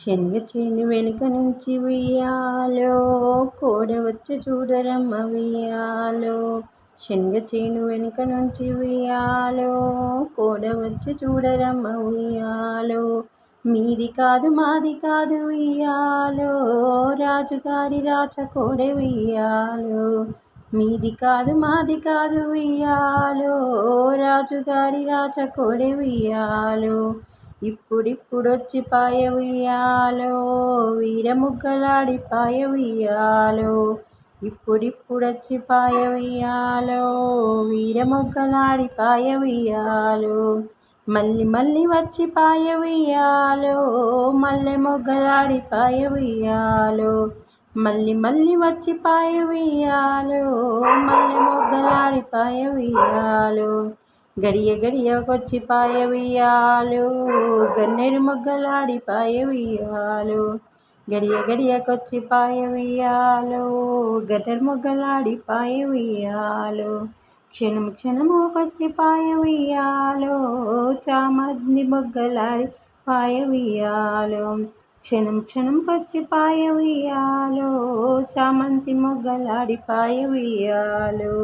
శనగ చేను వెనుక నుంచి ఉయ్యాలో కోడ వచ్చి చూడరమ్మ ఉయ్యాలో. శనగ చేను వెనుక నుంచి ఉయ్యాలో కోడ వచ్చి చూడరమ్మ ఉయ్యాలో. మీది కాదు మాది కాదు ఉయ్యాలో రాజుగారి రాచ కోడ ఉయ్యాలో. మీది కాదు మాది కాదు ఉయ్యాలో రాజుగారి రాచ కోడ ఉయ్యాలో. ఇప్పుడిప్పుడొచ్చి పాయ ఉయ్యాలో వీరముగ్గలాడి పాయ ఉయ్యాలో ఇప్పుడిప్పుడొచ్చి పాయ ఉయ్యాలో వీరముగ్గలాడి పాయ ఉయ్యాలో మళ్ళీ మళ్ళీ వచ్చి పాయ ఉయ్యాలో మల్లె మొగ్గలాడి పాయ ఉయ్యాలో మళ్ళీ మళ్ళీ వచ్చి పాయ ఉయ్యాలో మల్లె మొగ్గలాడి పాయ ఉయ్యాలో గడియ గడియకొచ్చి పాయ ఉయ్యాలో గన్నేరు మొగ్గలాడి పాయ గడియ గడియకొచ్చి పాయ గన్నెరు మొగ్గలాడి పాయ క్షణం క్షణముకొచ్చి పాయ ఉయ్యాలో చామంతి మొగ్గలాడి పాయ ఉయ్యాలో క్షణం క్షణంకొచ్చి పాయ ఉయ్యాలో చామంతి మొగ్గలాడి పాయ ఉయ్యాలో